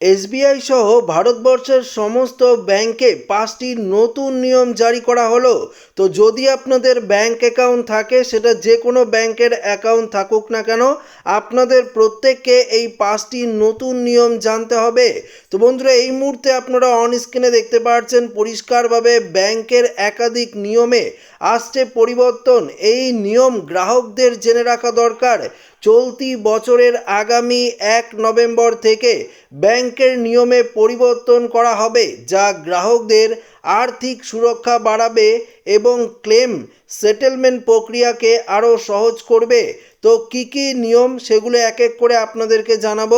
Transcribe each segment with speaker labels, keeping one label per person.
Speaker 1: SBI সহ ভারতবর্ষের সমস্ত ব্যাংকে পাঁচটি নতুন নিয়ম জারি করা হলো। তো যদি আপনাদের ব্যাংক অ্যাকাউন্ট থাকে, সেটা যে কোনো ব্যাংকের অ্যাকাউন্ট থাকুক না কেন, আপনাদের প্রত্যেককে এই পাঁচটি নতুন নিয়ম জানতে হবে। তো বন্ধুরা, এই মুহূর্তে আপনারা অন স্ক্রিনে দেখতে পাচ্ছেন পরিষ্কারভাবে ব্যাংকের একাধিক নিয়মে আসছে পরিবর্তন। এই নিয়ম গ্রাহকদের জেনে রাখা দরকার। চলতি বছরের আগামী এক নভেম্বর থেকে ব্যাংকের নিয়মে পরিবর্তন করা হবে, যা গ্রাহকদের আর্থিক সুরক্ষা বাড়াবে এবং ক্লেম সেটেলমেন্ট প্রক্রিয়াকে আরও সহজ করবে। তো কী কী নিয়ম সেগুলো এক এক করে আপনাদেরকে জানাব।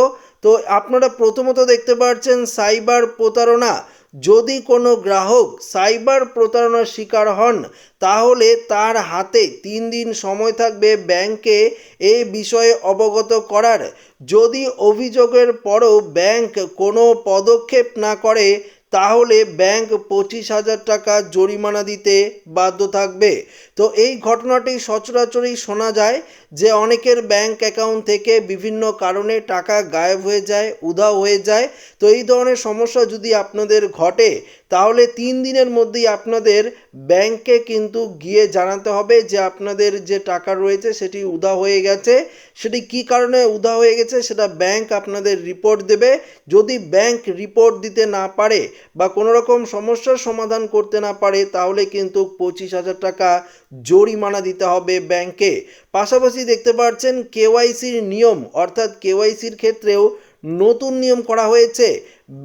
Speaker 1: তো আপনারা প্রথমত দেখতে পাচ্ছেন সাইবার প্রতারণা। যদি কোনো গ্রাহক সাইবার প্রতারণার শিকার হন, তাহলে তার হাতে তিন দিন সময় থাকবে ব্যাংকে এ বিষয়ে অবগত করার। যদি অভিযোগের পরও ব্যাংক কোনো পদক্ষেপ না করে, তাহলে ব্যাংক পঁচিশ হাজার টাকা জরিমানা দিতে বাধ্য থাকবে। তো এই ঘটনাটি সচরাচরই শোনা যায় যে অনেকের ব্যাংক অ্যাকাউন্ট থেকে বিভিন্ন কারণে টাকা গায়েব হয়ে যায়, উধাও হয়ে যায়। তো এই ধরনের সমস্যা যদি আপনাদের ঘটে, তাহলে তিন দিনের মধ্যেই আপনাদের ব্যাংকে কিন্তু গিয়ে জানাতে হবে যে আপনাদের যে টাকা রয়েছে সেটি উধাও হয়ে গেছে। সেটি কী কারণে উধাও হয়ে গেছে সেটা ব্যাংক আপনাদের রিপোর্ট দেবে। যদি ব্যাংক রিপোর্ট দিতে না পারে বা কোনো রকম সমস্যার সমাধান করতে না পারে, তাহলে কিন্তু পঁচিশ হাজার টাকা জরিমানা দিতে হবে ব্যাংকে। পাশাপাশি দেখতে পাচ্ছেন কেওয়াইসির নিয়ম, অর্থাৎ কেওয়াইসির ক্ষেত্রেও নতুন নিয়ম করা হয়েছে।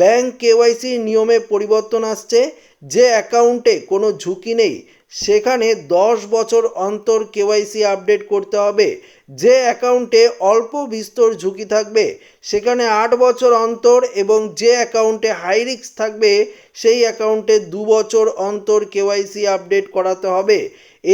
Speaker 1: ব্যাংক কেওয়াইসির নিয়মে পরিবর্তন আসছে, যে অ্যাকাউন্টে কোনো ঝুঁকি নেই, সেখানে দশ বছর অন্তর কেওয়াইসি আপডেট করতে হবে। যে অ্যাকাউন্টে অল্প বিস্তর ঝুঁকি থাকবে, সেখানে আট বছর অন্তর এবং যে অ্যাকাউন্টে হাই রিস্ক থাকবে, সেই অ্যাকাউন্টে দু বছর অন্তর কেওয়াইসি আপডেট করাতে হবে।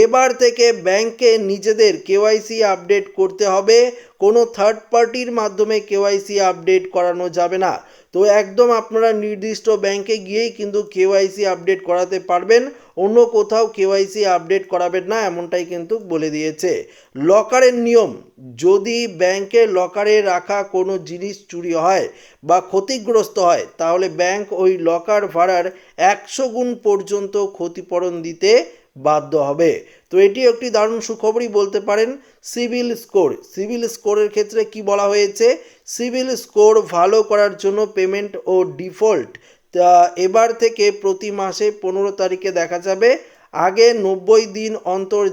Speaker 1: এবার থেকে ব্যাংকে নিজেদের কেওয়াইসি আপডেট করতে হবে। কোনো থার্ড পার্টির মাধ্যমে কেওয়াইসি আপডেট করানো যাবে না। তো একদম আপনারা নির্দিষ্ট ব্যাংকে গিয়েই কিন্তু কেওয়াইসি আপডেট করাতে পারবেন। অন্য কোথাও কেওয়াইসি আপডেট করাবেন না, এমনটাই কিন্তু বলে দিয়েছে। লকারের নিয়ম, যদি ব্যাংকে লকারে রাখা কোনো জিনিস চুরি হয় বা ক্ষতিগ্রস্ত হয়, তাহলে ব্যাংক ওই লকার ভাড়ার একশো গুণ পর্যন্ত ক্ষতিপূরণ দিতে বাধ্য হবে। তো এটি একটি দারুণ সুখবরই বলতে পারেন সিভিল স্কোর। সিভিল স্কোরের ক্ষেত্রে কি বলা হয়েছে? সিভিল স্কোর ভালো করার জন্য পেমেন্ট ও ডিফল্ট। তা এবার থেকে প্রতি মাসে পনেরো তারিখে দেখা যাবে। আগে নব্বই দিন অন্তর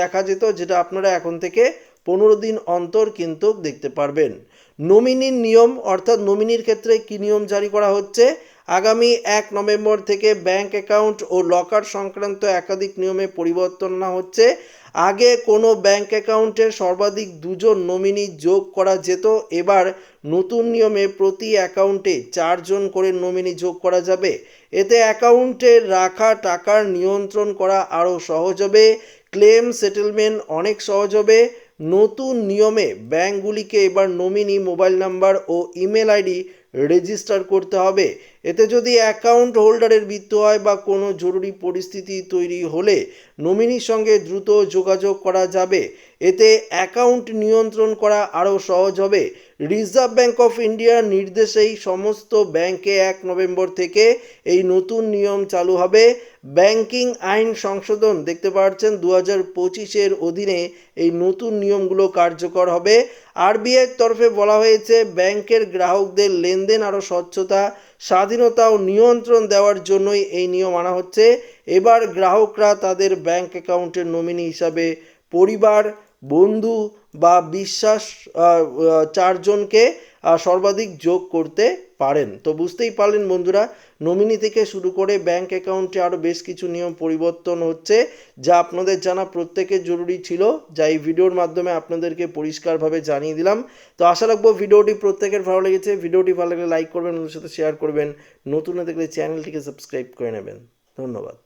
Speaker 1: দেখা যেত, যেটা আপনারা এখন থেকে পনেরো দিন অন্তর কিন্তু দেখতে পারবেন। নমিনির নিয়ম, অর্থাৎ নমিনির ক্ষেত্রে কী নিয়ম জারি করা হচ্ছে? আগামী এক নভেম্বর থেকে ব্যাংক অ্যাকাউন্ট ও লকার সংক্রান্ত একাধিক নিয়মে পরিবর্তন না হচ্ছে। আগে কোনো ব্যাংক অ্যাকাউন্টে সর্বাধিক দুজন নমিনি যোগ করা যেত। এবার নতুন নিয়মে প্রতি অ্যাকাউন্টে চারজন করে নমিনি যোগ করা যাবে। এতে অ্যাকাউন্টে রাখা টাকার নিয়ন্ত্রণ করা আরও সহজ হবে। ক্লেম সেটেলমেন্ট অনেক সহজ হবে। নতুন নিয়মে ব্যাংকগুলিকে এবার নমিনি মোবাইল নাম্বার ও ইমেল আইডি রেজিস্টার করতে হবে। এতে যদি অ্যাকাউন্ট হোল্ডারের মৃত্যু হয় বা কোনো জরুরি পরিস্থিতি তৈরি হলে নমিনির সঙ্গে দ্রুত যোগাযোগ করা যাবে। এতে অ্যাকাউন্ট নিয়ন্ত্রণ করা আরও সহজ হবে। রিজার্ভ ব্যাঙ্ক অফ ইন্ডিয়ার নির্দেশেই সমস্ত ব্যাংকে এক নভেম্বর থেকে এই নতুন নিয়ম চালু হবে। ব্যাংকিং আইন সংশোধন দেখতে পাচ্ছেন দু হাজার পঁচিশের অধীনে এই নতুন নিয়মগুলো কার্যকর হবে। আরবিআইয়ের তরফে বলা হয়েছে, ব্যাংকের গ্রাহকদের লেনদেন আরও স্বচ্ছতা স্বাধীনতা ও নিয়ন্ত্রণ দেওয়ার জন্যই এই নিয়ম আনা হচ্ছে। এবার গ্রাহকরা তাদের ব্যাংক অ্যাকাউন্টের নমিনি হিসাবে পরিবার বন্ধু বা বিশ্বাস চারজনকে সর্বাধিক যোগ করতে পারেন। তো বুঝতেই পারলেন বন্ধুরা নমিনি থেকে শুরু করে ব্যাংক অ্যাকাউন্টে আরও বেশ কিছু নিয়ম পরিবর্তন হচ্ছে, যা আপনাদের জানা প্রত্যেকের জরুরি ছিল, যা এই ভিডিওর মাধ্যমে আপনাদেরকে পরিষ্কারভাবে জানিয়ে দিলাম। তো আশা রাখব ভিডিওটি প্রত্যেকের ভালো লেগেছে। ভিডিওটি ভালো লাগলে লাইক করবেন ওদের সাথে শেয়ার করবেন। নতুন দেখলে চ্যানেলটিকে সাবস্ক্রাইব করে নেবেন। ধন্যবাদ।